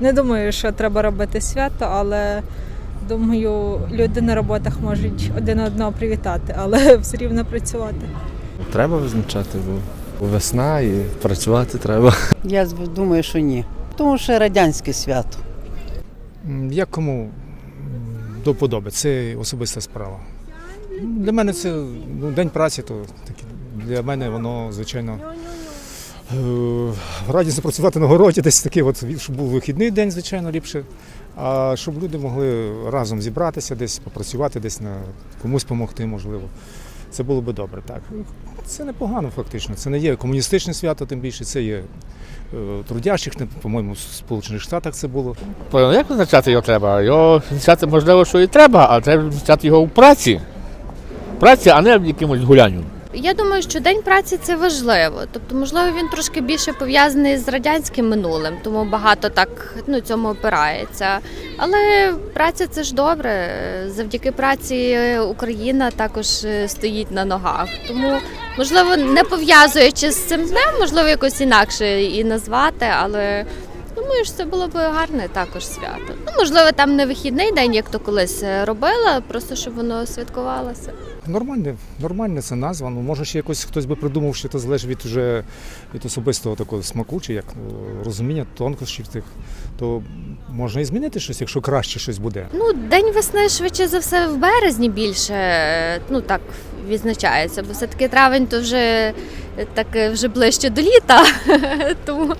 Не думаю, що треба робити свято, але думаю, люди на роботах можуть один одного привітати, але все рівно працювати. Треба визначати, бо весна і працювати треба. Я думаю, що ні. Тому що радянське свято. Як кому до це особиста справа. Для мене це ну, день праці, то для мене воно, звичайно, радісно працювати на городі, десь такий, от, щоб був вихідний день, звичайно, ліпше. А щоб люди могли разом зібратися, десь попрацювати, десь на комусь допомогти, можливо. Це було би добре, так. Це непогано, фактично. Це не є комуністичне свято, тим більше, це є е, трудящих, по-моєму, в Сполучених Штатах це було. Як визначати його треба? Його визначати можливо, що і треба, але треба визначати його в праці. В праці, а не в якомусь гулянню. Я думаю, що день праці це важливо. Тобто, можливо, він трошки більше пов'язаний з радянським минулим, тому багато так ну цьому опирається. Але праця це ж добре. Завдяки праці Україна також е, стоїть на ногах. Тому, можливо, не пов'язуючи з цим днем, можливо, якось інакше і назвати, але. Думаю, що це було б гарне також свято. Ну, можливо, там не вихідний день, як то колись е, робила, просто щоб воно святкувалося. Нормальне, нормальне це назва. Ну, може, ще якось хтось би придумав, що це залежить від, уже, від особистого такого смаку, чи як е, розуміння тонкощів тих, то можна і змінити щось, якщо краще щось буде. Ну, день весни швидше за все в березні більше е, ну так відзначається, бо все-таки травень то вже так вже ближче до літа. Тому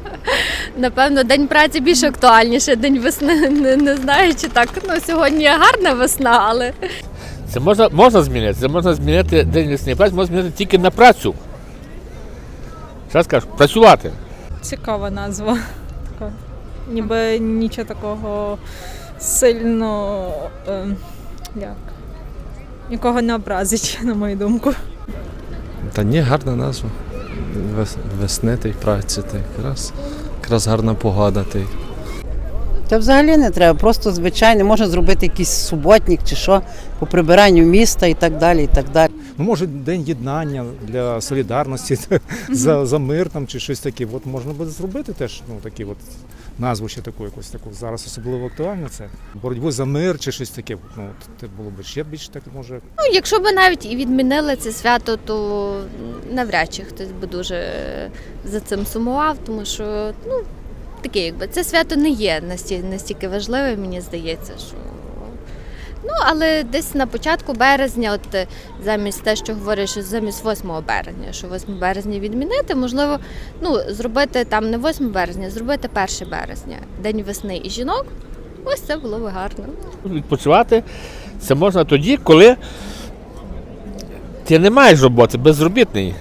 напевно день праці більш актуальніше. День весни не, не знаю, чи так. Ну сьогодні гарна весна, але Це можна, можна змінити. Це можна змінити день весни праці, можна змінити тільки на працю. Зараз кажу, працювати. Цікава назва. Така, ніби нічого такого сильно е, як, нікого не образить, на мою думку. Та ні, гарна назва. Вес- Весни та й праці, та якраз, якраз гарна погода. Та й Та взагалі не треба, просто звичайно, можна зробити якийсь суботник чи що, по прибиранню міста і так далі. і так далі. Ну, може, день єднання для солідарності, за, за мир там, чи щось таке. От можна буде зробити теж ну, такі от назву ще таку якусь таку. Зараз особливо актуально це. Боротьбу за мир чи щось таке. Ну, це було б ще більш так може. ну якщо б навіть і відмінили це свято, то навряд чи хтось би дуже за цим сумував, тому що ну таке, якби це свято не є настільки важливе, мені здається, що. Ну, але десь на початку березня, от е, замість те, що говорять, що замість 8 березня, що 8 березня відмінити, можливо, ну, зробити там не 8 березня, зробити 1 березня, День весни і жінок. Ось це було б гарно. Відпочивати це можна тоді, коли ти не маєш роботи, безробітний.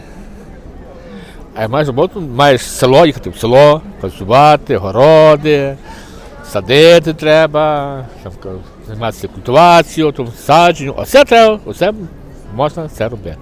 А маєш роботу, маєш село, їхати в село, працювати, городи, садити треба, займатися культивацією, садженням. Оце треба, оце можна це робити.